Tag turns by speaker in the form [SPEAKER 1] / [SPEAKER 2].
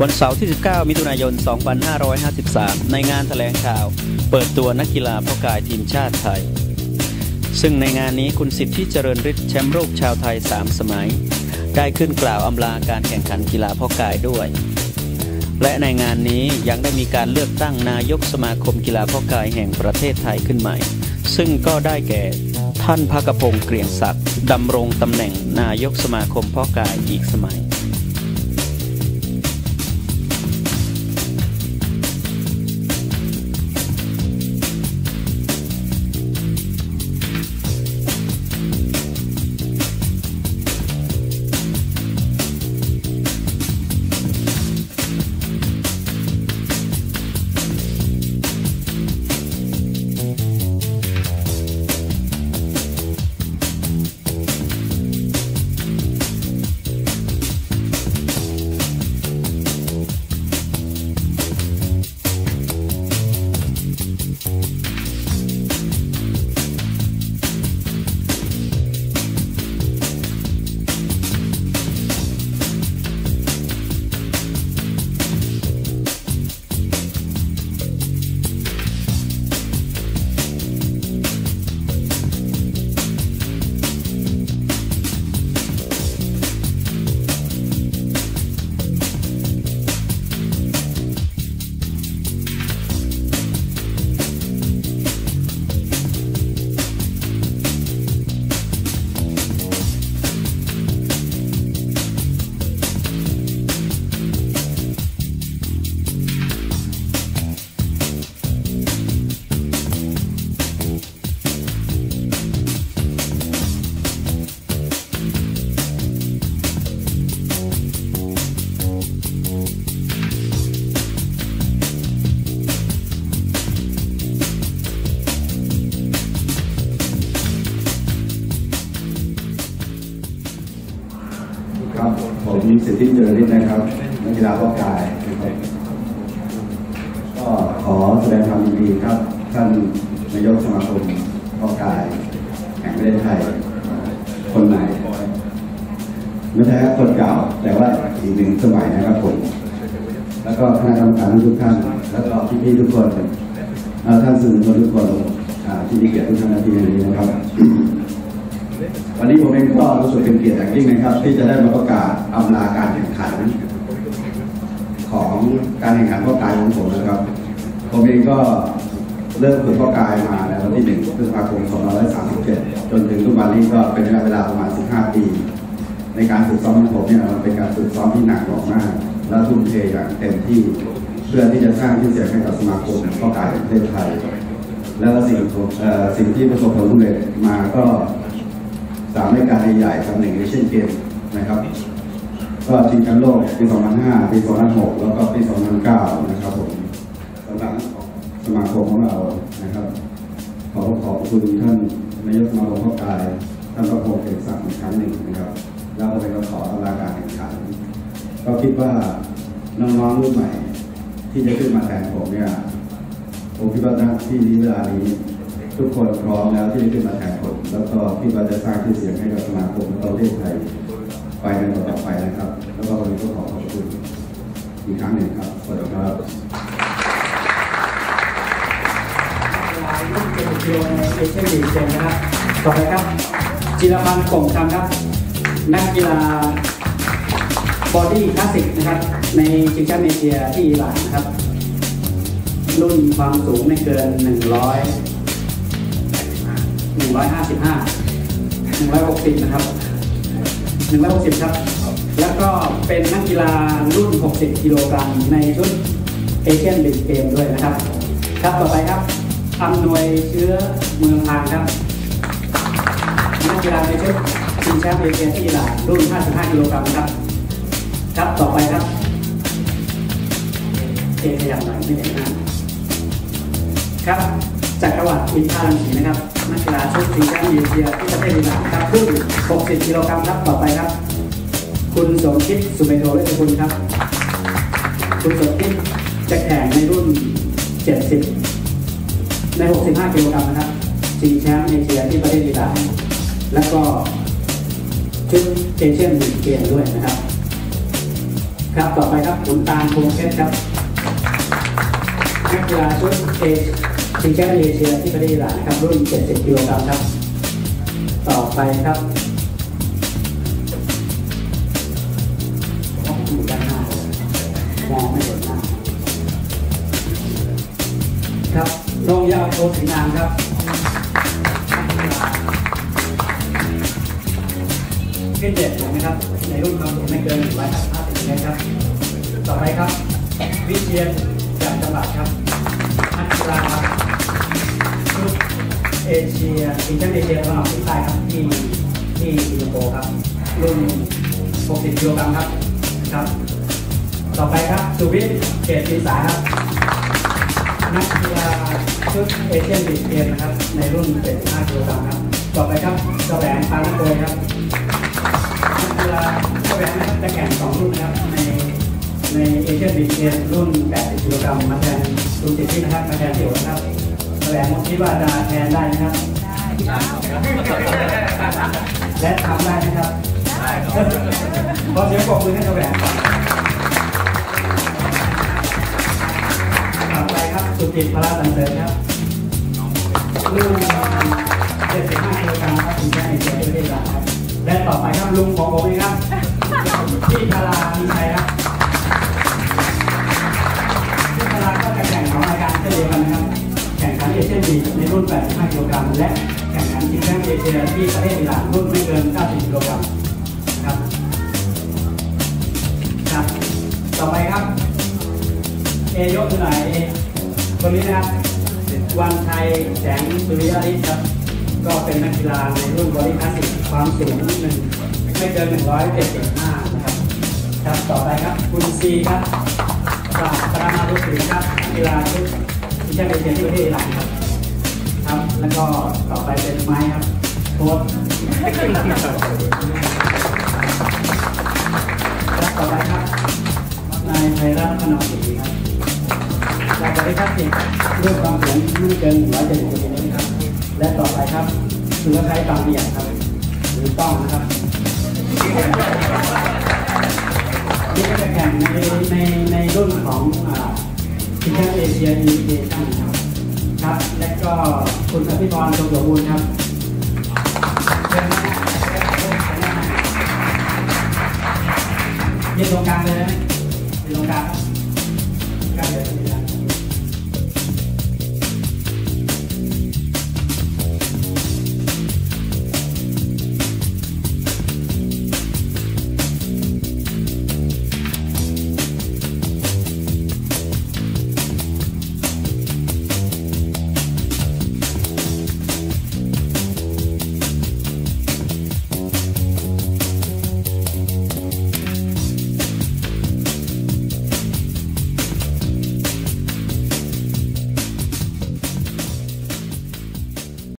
[SPEAKER 1] วันเสาร์ที่ 19 มิถุนายน 2553 ในงานแถลงข่าว เปิดตัวนักกีฬาพ่อกายทีมชาติไทย ซึ่งในงานนี้คุณสิทธิเจริญฤทธิ์แชมป์โลกชาวไทย 3 สมัย ได้ขึ้นกล่าวอำลาการแข่งขันกีฬาพ่อกายด้วย และในงานนี้ยังได้มีการเลือกตั้งนายกสมาคมกีฬาพ่อกายแห่งประเทศไทยขึ้นใหม่ ซึ่งก็ได้แก่ท่านภกพงศ์เกรียงศักดิ์ดำรงตำแหน่งนายกสมาคมพ่อกายอีกสมัย
[SPEAKER 2] ผมสิทธิเจริญฤทธิ์นะครับนักกีฬาพ่อกายนะครับก็ขอแสดงความยินดีครับ ท่านนายกสมาคมพ่อกาย แห่งประเทศไทย คนใหม่ไม่ใช่ครับคนเก่า แต่ว่าอีกหนึ่งสมัยนะครับผม แล้วก็คณะกรรมการทุกท่าน แล้วก็พี่ๆทุกคนท่านสื่อมวลชนทุกคนอ่าที่มีเกียรติทุกท่านที่นี้นะครับ วันนี้ผมเองก็รู้สึกเป็นเกียรติอย่างยิ่งนะครับ ที่จะได้มาประกาศอำลาการแข่งขัน ของการแข่งขันพ่อกายของผมนะครับ ผมเองก็เริ่มฝึกพ่อกายมาในวันที่1พฤษภาคม2537 จนถึงทุกวันนี้ก็เป็นระยะเวลาประมาณ 15 ปี ในการฝึกซ้อมของผมเนี่ยมันเป็นการฝึกซ้อมที่หนักมาก และทุ่มเทอย่างเต็มที่เพื่อที่จะสร้างชื่อเสียงให้กับสมาคมพ่อกายประเทศไทย แล้วสิ่งที่เอ่อสิ่งที่ประสบผลสำเร็จมาก็ สามรายการใหญ่ๆกับหนึ่งในเช่นเกมนะครับ ก็ชิงแชมป์โลกปี2005ปี2006 แล้วก็ปี2009 นะครับผมสำหรับสมาคมของเรานะครับ ขอขอบคุณท่านนายกสมาคมพ่อกายท่านประพงศ์เอกศักดิ์อีกครั้งหนึ่งนะครับ แล้วก็เป็นขอตำราการแข่งขัน ก็คิดว่าน้องๆรุ่นใหม่ ที่จะขึ้นมาแทนผมเนี่ยผมคิดว่าณที่นี้เวลานี้ ทุกคนพร้อมแล้วที่จะขึ้นมาแข่งผมแล้วก็คิดว่าจะสร้างชื่อเสียงให้กับสมาคมและประเทศไทยไปในต่อไปนะครับ แล้วก็วันนี้ก็ขอขอบคุณอีกครั้งหนึ่งครับสวัสดีครับ
[SPEAKER 3] ลายรุ่นเจ็ดกิโลในเอเชียนลีกเกมนะครับต่อไปครับ จิรพันธ์กล่องคำครับ นักกีฬาบอดี้คลาสสิกนะครับ ในชิงแชมป์เอเชียที่อิหร่านนะครับ รุ่นความสูงไม่เกิน 100 155 160 นะครับ 160 ครับ แล้วก็เป็นนักกีฬารุ่น 60 กิโลกรัมในชุดเอเชียนลีกเกมด้วยนะครับ ครับต่อไปครับอำนวยเชื้อเมืองพานครับนักกีฬาในชุดชิงแชมป์เอเชียที่อิหร่ารุ่น 55 กิโลกรัมครับ ครับต่อไปครับเอขยับหน่อยไม่เห็นหน้าครับ จักรวรรดิอินทารังสีนะครับนักกีฬาชุดชิงแชมป์เอเชียที่ประเทศอิหร่านครับรุ่น60กิโลกรัมครับต่อไปครับ คุณสมคิดสุเมโทเวชกุลครับ คุณสมคิดจะแข่งในรุ่น 70 ใน 65กิโลกรัมนะครับชิงแชมป์เอเชียที่ประเทศอิหร่านแล้วก็ชุดเอเชียนลีกเกมด้วยนะครับ ครับต่อไปครับขุนตาลพงเพชรครับนักกีฬาชุดเอ ชิงแชมป์เอเชียที่ประเทศอิหร่านครับรุ่น 70 กิโลกรัมครับ ต่อไปครับอยู่ด้านหน้ามองไม่เห็นหน้าครับโรงยาวโพสีนามครับขึ้นเด็ดนะครับ ในรุ่นความสูงไม่เกิน150เมตรครับ ต่อไปครับ วิเชียนจากจังหวัดครับนักกีฬาครับ เอเชียชิงแชมป์เอเชียตะวันออกเฉียงใต้ครับที่ที่สิงคโปร์ครับ รุ่น 60กิโลกรัมครับครับ ต่อไปครับสุวิทย์เกตศิษาครับนักกีฬาชุดเอเชียนบีเกมนะครับ ในรุ่น 75กิโลกรัมครับ ต่อไปครับแสวงปานโกยครับนักกีฬาแสวงนะครับจะแข่งสองรุ่นนะครับในในเอเชียนบีเกมรุ่น 80กิโลกรัมมาแทนรุ่น70นะครับมาแทนเดี่ยวนะครับ วงคิดว่าจะแทนได้นะครับ และทำได้นะครับขอเสียงปรบมือให้แสวงก่อนต่อไปครับสุจิตพระสันเสริญครับลุง75กิโลกรัมครับถึงแค่ในเชียร์ที่ประเทศลาครับและต่อไปครับลุงของผมเองครับพี่คารามีชัยครับ และแข่งขันชิงแชมป์เอเชียที่ประเทศอิหร่านรุ่นไม่เกิน 90กิโลกรัมครับครับต่อไปครับเอยกมือหน่อยเอคนนี้นะครับวันชัยแสงสุริยฤทธิ์ครับ ก็เป็นนักกีฬาในรุ่นบอดี้คลาสิกความสูงหนึ่งไม่เกิน 175 นะครับ ครับต่อไปครับคุณซีครับปราบปรามารุษีครับกีฬาชุดทีมชาติเอเชียที่ประเทศอิหร่านครับ ครับ แล้วก็ต่อไปเป็นไม้ครับโค้ชครับต่อไปครับนายไพรัตน์พนอมศรีครับเราจะได้คัดติดด้วยความสูงไม่เกิน170เซนติเมตรครับ และต่อไปครับสุรชัยตามเบียดครับ หรือต้องนะครับนี่ก็จะแข่งในในในรุ่นของชิงแชมป์เอเชียอีเอชั่นครับ ก็คุณสันติพรงสมบูรณ์ครับเรียนตรงกลางเลยนะ